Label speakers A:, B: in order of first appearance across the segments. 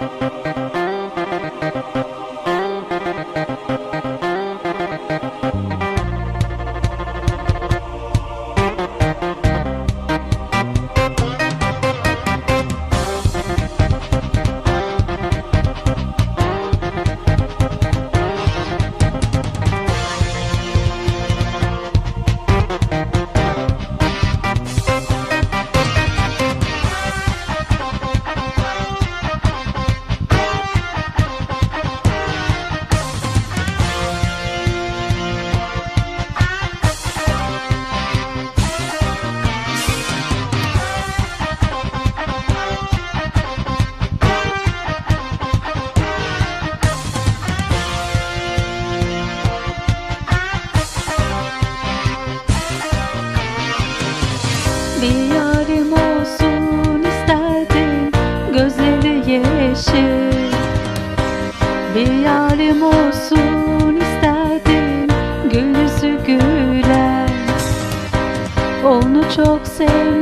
A: Bir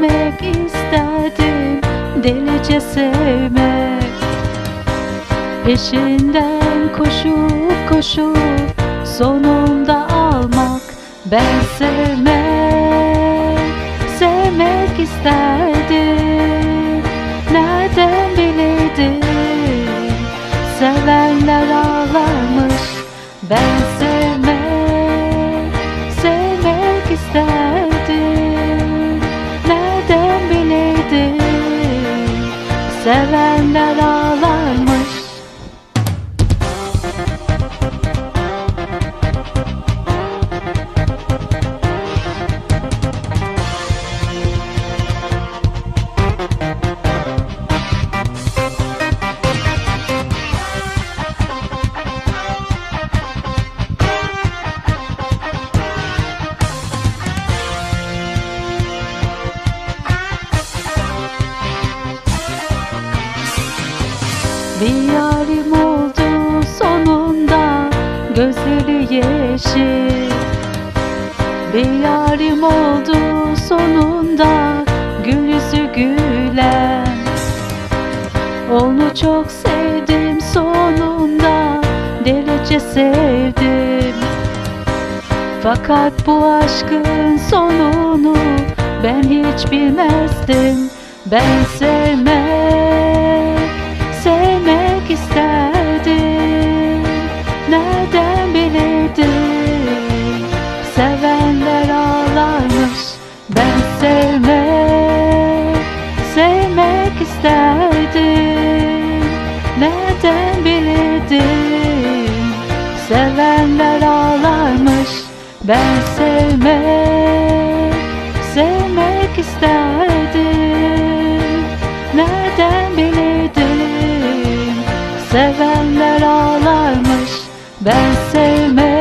A: sevmek isterdim delice sevmek. Peşinden koşup koşup sonunda almak ben sevmek sevmek isterdim. Nereden bilirdim? Sevenler ağlarmış Ben sevmek Bir yarim oldu sonunda gözleri yeşil. Bir yarim oldu sonunda gül yüzü gülen. Onu çok sevdim sonunda delice sevdim. Fakat bu aşkın sonunu ben hiç bilmezdim. Ben sevmek, isterdim Nereden bilirdim? Sevenler ağlarmış Ben sevmek, sevmek isterdim. Nereden bilirdim? Sevenler ağlarmış Ben sevmek,